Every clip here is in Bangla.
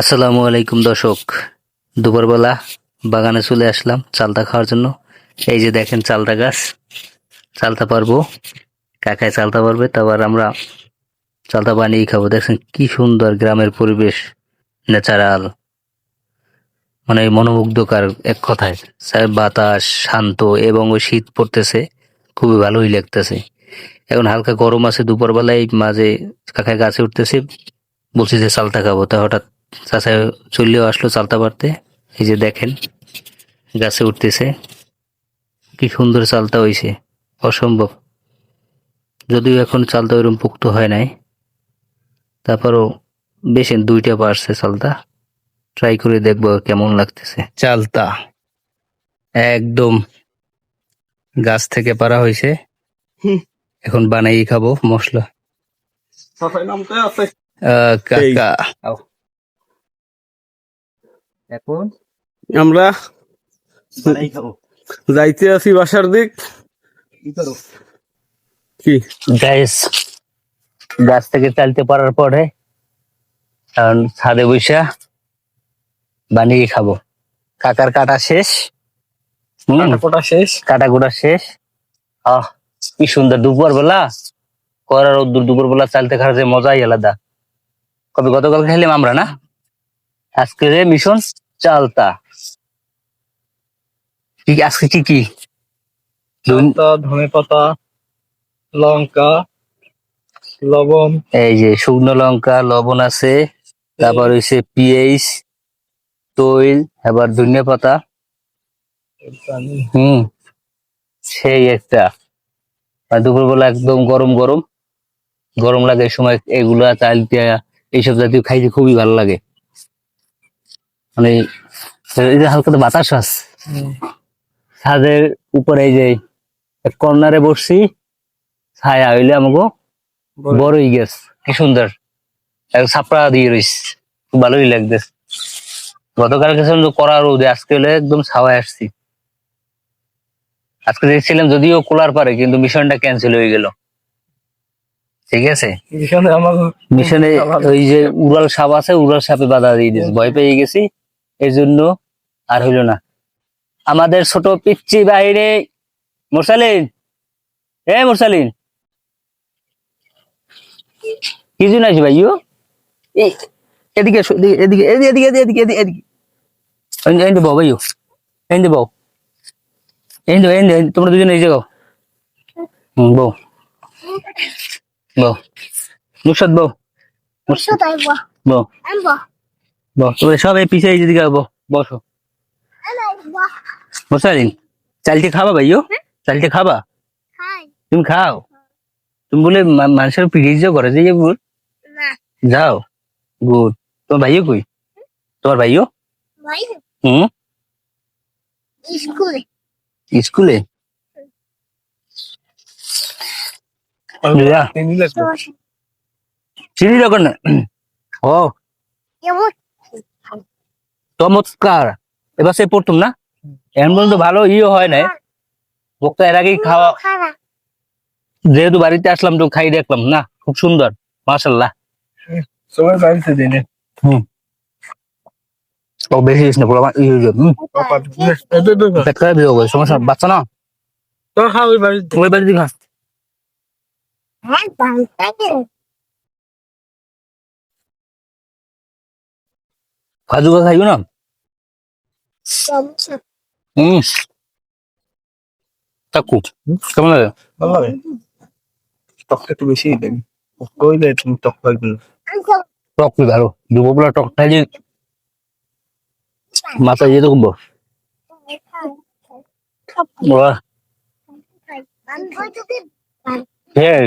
আসসালামু আলাইকুম দর্শক। দুপুরবেলা বাগানে চলে আসলাম চালতা খাওয়ার জন্য। এই যে দেখেন চালতা গাছ চালতা পারব। কাকায় চালতা পারবে, তারপর আমরা চালতা বানিয়ে খাব। দেখছেন কি সুন্দর গ্রামের পরিবেশ, ন্যাচারাল মানে মনোমুগ্ধকর এক কথায়। বাতাস শান্ত এবং ওই শীত পড়তেছে, খুবই ভালোই লাগতেছে। এখন হালকা গরম আছে, দুপুরবেলায় মাঝে কাকায় গাছে উঠতেছে, বলছি যে চালতা খাব। তা হঠাৎ চাচা চললেও আসলো চালতা পারতে এই যে দেখেন গাছে উঠতেছে। কি সুন্দর চালতা হইছে অসম্ভব। যদিও এখন চালতা ওইরকম পুক্ত হয় নাই তারপরও বেশি দুইটা পারছে চালতা। ট্রাই করে দেখব কেমন লাগতেছে। চালতা একদম গাছ থেকে পারা হয়েছে এখন বানাই খাব মশলা। কাকা। এখন আমরা যাইতে আছি বাসার দিক। কি কি? গাছ থেকে চালতে পারার পরে কারণ ছাদে বৈশা বানিয়ে খাব। কাকার কাটা শেষ। কোটা শেষ? কাটা গোটা শেষ। আহ কি সুন্দর দুপুর বেলা করার দুপুর বেলা চালতে খাওয়ার যে মজাই আলাদা। কবে গতকাল খাইলাম আমরা না? আজকে রে মিশন চালতা। কি আজকে কি কি? ধনে। পাতা লঙ্কা লবণ। এই যে শুকনো লঙ্কা লবণ আছে তারপর হইছে পিএইচ তৈল আবার ধনিয়া পাতা। হুম সেই একটা। আর দুপুরবেলা একদম গরম গরম। গরম লাগে সময় এগুলা চাল এইসব জাতীয় খাইতে খুবই ভালো লাগে। মানে এই যে হালকা তো বাতাস আছে। ছাদের উপরে এই যে কর্নারে বসছি ছায়া হইলে আমাকে বড়ই গেছ কি সুন্দর। ছাপড়া দিয়ে রইস খুব ভালোই লাগতেছে। গতকাল গেছিলাম তো করা রোদে আজকে হলে একদম ছাওয়ায় আসছি। আজকে দেখছিলাম যদিও কোলার পারে কিন্তু মিশনটা ক্যান্সেল হয়ে গেল। ঠিক আছে? মিশনে ওই যে উড়াল সাপ আছে উড়াল সাপে বাধা দিয়ে দিয়েছে। ভয় পেয়ে গেছি। এই জন্য আর হইল না। আমাদের ছোট পিচ্ছি বাইরে মোরসালিন? এ মোরসালিন! কি জন্য আছে ভাইও এদিকে এদিকে এদিকে এদিকে এদিকে এদিকে এদিকে এদিকে বউ ভাইও এদিকে বউ। এদিকে এদিকে তোমরা দুজনে এই জায়গাও হুম বউ। বউ। মুর্শদ বউ। মুর্শদ বউ। বউ। তোমরা সবাই পিছিয়ে এই দিকে বউ বসো। মোরসালিন চালটি খাবা ভাইও চালটি খাবা? তুমি খাও? তুমি বলে মানুষের পিড়িয়ে করে যে গুড়? যাও গুড। তোমার ভাইও কই? তোমার ভাইও? হুম? স্কুলে। স্কুলে? চিনি দোকান না? ও। যেমন চমৎকার। এবার সে পড়তুম না? এমন পর্যন্ত ভালো ইয়ে হয় না বক্তা এর আগেই খাওয়া যেহেতু বাড়িতে আসলাম তো খাই দেখলাম না? খুব সুন্দর মাশাল্লাহ সবাই বাড়িতে দিনে। ও বেশি না পুরো ইয়ে হয়ে যাবে, পেট খারাপ হয়ে যাবে সমস্যা বাচ্চা না? তোর খা ওই বাড়িতে। ওই বাড়িতে খা হ্যাঁ বাংলাদেশ কাজু কা খাইও না হুম কাকু কেমন লাগে? ভালো লাগে। টকটা একটু বেশি দেন। কইলে তুমি টক লাগবে না। টক কি ভালো? দুপুরবেলা টক খাইলে মাথায় যেতে খুব বাহ। হ্যাঁ।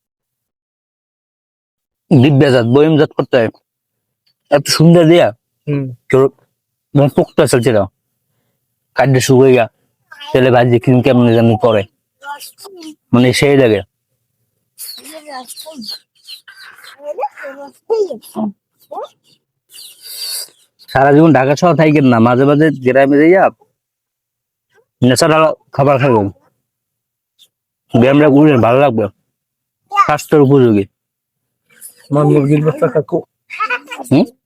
দিব্যাজাত বয়মজাত করতে হয়। এত সুন্দর দিয়া হুম। তোর মানে পোকটা চলছে না কাঠটা শুকিয়ে গা তেলে ভাজি ক্রিম কেমন যেন পরে মানে সেই লাগে। সারা জীবন ঢাকা শহর থাকেন না মাঝে মাঝে গ্রামে যাইয়া ন্যাচারাল খাবার খাবেন ব্যায়ামটা করলে ভালো লাগবে। স্বাস্থ্যের উপযোগী। আমার মুরগির বাচ্চা কাকু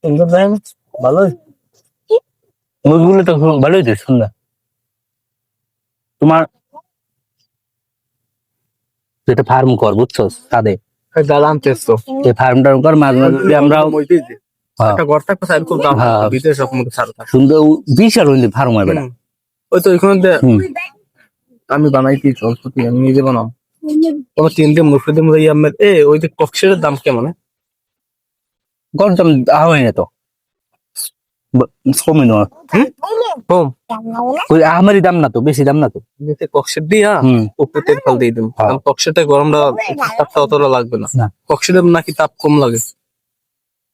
সুন্দর দেয় না ভালোই মুরগিগুলো তো ভালোই তো সুন্দর তোমার যেটা ফার্ম কর বুঝছ তাদে এই দাদা আনতেছ তো এই কর মাঝে মাঝে যদি আমরাও মইতেই যে। একটা ঘর থাকতে সাইড খুব দাম। সব মধ্যে সার সুন্দর বিশাল হইলে ফার্ম হবে না ওই তো ওইখানে আমি বানাই কি চল আমি নিজে বানাম তোমার তিন দিন ইয়ামের এ ওই যে কক্সের দাম কেমন হ্যাঁ? দাম হয় না তো। ব- কমে নয় কম। ওই আহামারি দাম না তো বেশি দাম না তো। নিচে কক্সের দিয়া হুম। উপরে তেরপাল দিয়ে দিন হ্যাঁ। কারণ কক্সেতে গরমটা তাপটা অতটা লাগবে না। নাকি তাপ কম লাগে।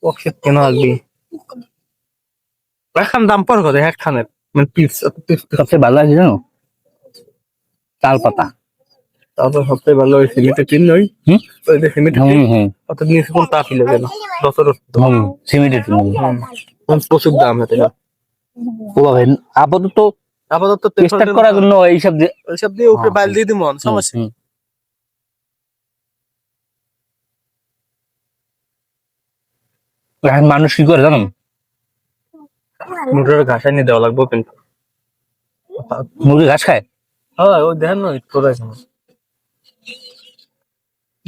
কক্সের কেন লাগবে? একখান দাম পর কথা একখানের মানে পিস। পিস সবচেয়ে ভালো আছে জানো? তাল পাতা তারপর সবচেয়ে ভালো ওই সিমেন্টের টিন নই হুম? ওই যে সিমেন্টের টিন। অত নিচে কোন সিমেন্টের প্রচুর দাম এতে ও বাবা আপাতত আপাতত স্টার্ট করার জন্য এইসব যে ওইসব দিয়ে উপরে বাইল দিয়ে দিব সমস্যা। এখন মানুষ কি করে জানো মোটরের ঘাস নিয়ে দেওয়া লাগবে কিন্তু। মুরগি ঘাস খায়? হ্যাঁ ওই দেখেন না কোথায়